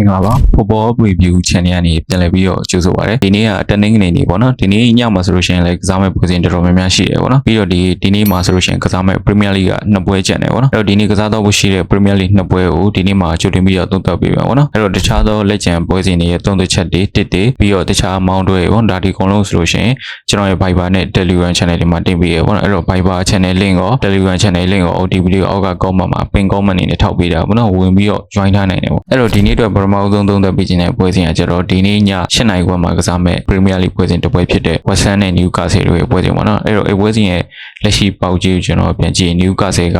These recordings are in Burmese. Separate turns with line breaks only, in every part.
မင်္ဂလာပါ Football Review Channel ကနေပြန်လည်ပြီးတော့ကြိုဆိုပါရစေဒီနေ့ကတနင်္ဂနွေနေ့ပေါ့နော်ဒီနေ့ညမှာဆိုလို့ရှိရင်လည်းကစားမဲ့ပွဲစဉ်တော်တော်များများရှိတယ်ပေါ့နော်ပြီးတော့ဒီဒီနေ့မှာဆိုလို့ရှိရင်ကစားမဲ့ Premier League ကနှစ်ပွဲကျန်တယ်ပေါ့နော်အဲ့တော့ဒီနေ့ကစားတော့ဖို့ရှိတဲ့ Premier League နှစ်ပွဲကိုဒီနေ့မှာကြိုတင်ပြီးတော့သုံးသပ်ပေးပါပေါ့နော်အဲ့တော့တခြားသောလက်ကျန်ပွဲစဉ်တွေရဲ့သုံးသပ်ချက်တွေတစ်တွေပြီးတော့တခြားမောင်းတွေပေါ့ဒါဒီအကုန်လုံးဆိုလို့ရှိရင်ကျွန်တော်ရဲ့ Viber နဲ့ Telegram Channel တွေမှာတင်ပေးရပေါ့နော်အဲ့တော့ Viber Channel link ရော Telegram Channel link ရော OTP လေးအောက်က comment မှာ pin comment အနေနဲ့ထောက်ပေးတာပေါ့နော်ဝင်ပြီးတော့ join ထားနိုင်တယ်ပေါ့အဲ့တော့ဒီနေ့အတွက်ပထမဆုံးသုံးသပ်ပေးခြင်းတဲ့ပွဲစဉ်ကကျတော့ဒီနေ့ည7နာရီခွဲမှာကစားမဲ့ Premier League ပွဲစဉ်တစ်ပွဲဖြစ်တဲ့ West Ham နဲ့ Newcastle တို့ရဲ့ပွဲစဉ်ပေါ့နော်အဲ့တော့အဲ့ပွဲစဉ်ရဲ့လက်ရှိပေါက်ကြီးကိုကျွန်တော်ပြန်ကြည့် Newcastle က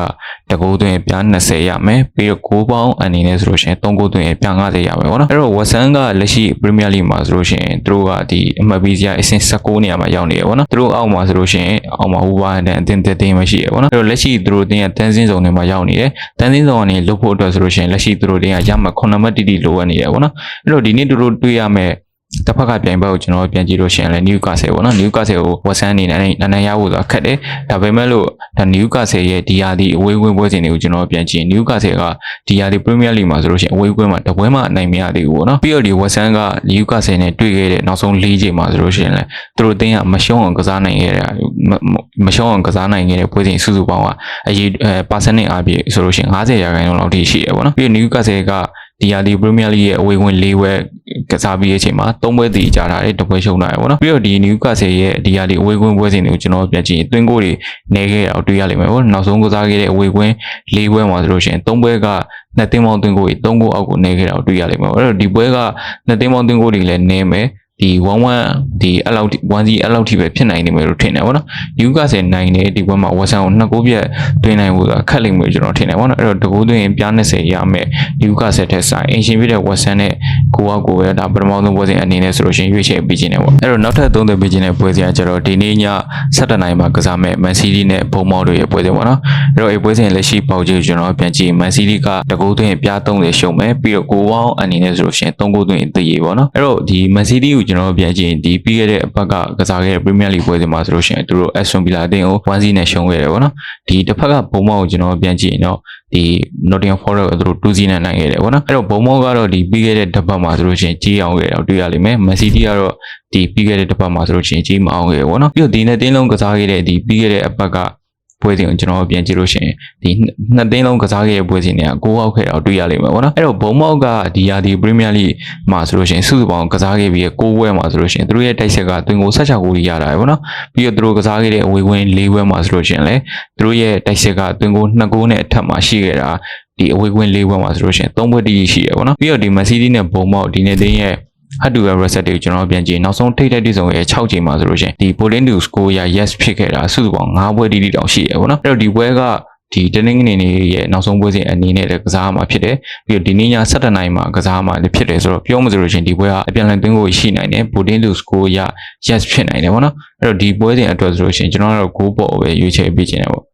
တကူသွင်းပြား20ရမယ်ပြီးတော့6ပေါင်းအနေနဲ့ဆိုလို့ရှိရင်3ကူသွင်းပြား90ရမယ်ပေါ့နော်အဲ့တော့ West Ham ကလက်ရှိ Premier League မှာဆိုလို့ရှိရင်သူတို့ကဒီအမှတ်ပေးစရာအဆင့်16နေရာမှာရောက်နေရပေါ့နော်သူတို့အောက်မှာဆိုလို့ရှိရင်အောက်မှာ Wolverhampton အသင်းတက်တင်းမရှိရပေါ့နော်အဲ့တော့လက်ရှိသူတို့တင်းကတန်းစင်းဆောင်တွေမှာရောက်နေတယ်တန်းစင်းဆောင်ကနေလုတ်ဖို့အတွက်ဆိုလို့ရှိရင်လက်ရှိသူတို့တင်းကရမှ9မှတ်တိတိလိုအပ်နေတယ်ပေါ့နော်အဲ့တော့ဒီနေ့သူတို့တွေ့ရမယ့် တစ်ဖက်ကပြိုင်ဘက်ကိုကျွန်တော်ပြန်ကြည့်လို့ရှိရင်လည်း Newcastle ပေါ့နော် Newcastle ကို West Ham အနေနဲ့နန်းနန်းရဖို့ဆိုတာခက်တယ်ဒါပေမဲ့လို့ဒါ Newcastle ရဲ့ဒီဟာဒီအဝေးဝင်းပွဲစဉ်တွေကိုကျွန်တော်ပြန်ကြည့် Newcastle ကဒီဟာဒီ Premier League မှာဆိုလို့ရှိရင်အဝေးကွင်းမှာတပွဲမှအနိုင်မရသေးဘူးပေါ့နော်ပြီးတော့ဒီ West Ham က Newcastle နဲ့တွေ့ခဲ့တဲ့နောက်ဆုံး၄ချိန်မှာဆိုလို့ရှိရင်လည်းသူတို့အသင်းကမရှုံးအောင်ကစားနိုင်ခဲ့တဲ့မရှုံးအောင်ကစားနိုင်ခဲ့တဲ့ပွဲစဉ်စုစုပေါင်းကအရေးအဲ percentage အပြည့်ဆိုလို့ရှိရင်50ရာခိုင်နှုန်းလောက်ထိရှိတယ်ပေါ့နော်ပြီးတော့ Newcastle က ဒီဟာဒီ Premier League ရဲ့အဝေးဝင်၄ဝက်ကစားပြီးတဲ့အချိန်မှာ၃ပွဲတည်ကြတာတယ်တစ်ပွဲရှုံးတာရယ်ပေါ့နော်ပြီးတော့ဒီ Newcastle ရဲ့ဒီဟာဒီအဝေးဝင်ပွဲစဉ်တွေကိုကျွန်တော်ပြန်ကြည့်ရင်သွင်းကိုတွေနေခဲ့တာကိုတွေ့ရလိမ့်မယ်ပေါ့နောက်ဆုံးကစားခဲ့တဲ့အဝေးဝင်၄ပွဲမှာဆိုလို့ရှိရင်၃ပွဲကနှစ်သင်းပေါင်းသွင်းကိုတွေ၃ကိုအောက်ကိုနေခဲ့တာကိုတွေ့ရလိမ့်မယ်ပေါ့အဲ့တော့ဒီပွဲကနှစ်သင်းပေါင်းသွင်းကိုတွေလည်းနေမယ် ဒီ11ဒီအဲ့လောက်1စီအဲ့လောက်ထိပဲဖြစ်နိုင်နေမယ်လို့ထင်တယ်ဗောနော်။ Newcastle နိုင်တဲ့ဒီဘက်မှာ West Ham ကိုနှစ်ကိုပြတ်တွင်းနိုင်ဖို့ဆိုတာခက်လိမ့်မယ်ကျွန်တော်ထင်တယ်ဗောနော်။အဲ့တော့တကူသွင်းရင်ပြား20ရမယ် Newcastle ထက်ဆိုင်အင်ရှင်ပြတဲ့ West Ham နဲ့ကိုကကိုပဲဒါပထမဆုံးပွဲစဉ်အနေနဲ့ဆိုလို့ရှိရင်ရွေးချယ်ပေးခြင်းတယ်ဗော။အဲ့တော့နောက်ထပ်သုံးသပ်ပေးခြင်းတဲ့ပွဲစဉ်ကကျတော့ဒီနေ့ည7:00နာရီမှာကစားမဲ့ Man City နဲ့ဘုံမောက်တို့ရဲ့ပွဲစဉ်ဗောနော်။အဲ့တော့အဲ့ပွဲစဉ်လက်ရှိပေါက်ကြီးကျွန်တော်ပြန်ကြည့် Man City ကတကူသွင်းပြား30ရှုံမယ်ပြီးတော့ကိုပေါင်းအနေနဲ့ဆိုလို့ရှိရင်3ကိုသွင်းတည်ရဗောနော်။အဲ့တော့ဒီ Man City ကိုကျွန်တော်ပြန်ကြည့်ဒီပြီးခဲ့တဲ့အပတ်ကကစားခဲ့တဲ့ Premier League ပွဲစဉ်မှာဆိုလို့ရှိရင်သူတို့ Aston Villa အသင်းကို1-0နဲ့ရှုံးခဲ့တယ်ပေါ့နော်ဒီတစ်ဖက်ကဘုံမောက်ကိုကျွန်တော်ပြန်ကြည့်ရင်တော့ဒီ Nottingham Forest ကိုသူတို့2-0နဲ့နိုင်ခဲ့တယ်ပေါ့နော်အဲ့တော့ဘုံမောက်ကတော့ဒီပြီးခဲ့တဲ့တစ်ပတ်မှာဆိုလို့ရှိရင်ကြီးအောင်ခဲ့တော့တွေ့ရလိမ့်မယ် Man City ကတော့ဒီပြီးခဲ့တဲ့တစ်ပတ်မှာဆိုလို့ရှိရင်ကြီးမအောင်ခဲ့ပေါ့နော်ပြီးတော့ဒီနေ့တင်းလုံးကစားခဲ့တဲ့ဒီပြီးခဲ့တဲ့အပတ်က ပွဲစဉ်ကိုကျွန်တော်ပြန်ကြည့်လို့ရှိရင်ဒီနှစ်သိန်းလုံးကစားခဲ့တဲ့ပွဲစဉ်တွေကကိုးအောက်ခဲ့တော့တွေ့ရလိမ့်မယ်ပေါ့နော်အဲ့တော့ဘုံမောက်ကဒီယာဒီ Premier League မှာဆိုလို့ရှိရင်စုစုပေါင်းကစားခဲ့ပြီးကိုးပွဲမှာဆိုလို့ရှိရင်သူတို့ရဲ့တိုက်ဆက်ကတွင်ကို16ဂိုးကြီးရတာပဲပေါ့နော်ပြီးတော့သူတို့ကစားခဲ့တဲ့အဝေးဝင်၄ပွဲမှာဆိုလို့ရှိရင်လည်းသူတို့ရဲ့တိုက်ဆက်ကတွင်ကို2ဂိုးနဲ့အထက်မှာရှိခဲ့တာဒီအဝေးဝင်၄ပွဲမှာဆိုလို့ရှိရင်3ပွဲတည်းရှိရပေါ့နော်ပြီးတော့ဒီ Man City နဲ့ဘုံမောက်ဒီနေ့တင်းရဲ့ ဟတ်တူရဲ့ reset တွေကိုကျွန်တော်ပြန်ကြည့်နောက်ဆုံးထိတ်တဲ့တိစုံရဲ့6ချိန်မှာဆိုလို့ရှိရင်ဒီ Poland score ရ yes ဖြစ်ခဲ့တာစုစုပေါင်း9ပွဲတီးတီးတောင်ရှိရပေါ့နော်အဲ့တော့ဒီပွဲကဒီတနင်္ဂနွေနေ့ရဲ့နောက်ဆုံးပွဲစဉ်အနေနဲ့လည်းကစားမှာဖြစ်တယ်ပြီးတော့ဒီနေ့ည7:00နာရီမှာကစားမှာလည်းဖြစ်တယ်ဆိုတော့ပြောမှဆိုလို့ရှိရင်ဒီပွဲကအပြန်အလှန်သွင်းကိုရှိနိုင်တယ် Poland score ရ yes ဖြစ်နိုင်တယ်ပေါ့နော်အဲ့တော့ဒီပွဲစဉ်အတွက်ဆိုလို့ရှိရင်ကျွန်တော်တို့ goal ပေါ်ပဲရွေးချယ်ပေးခြင်းတယ်ပေါ့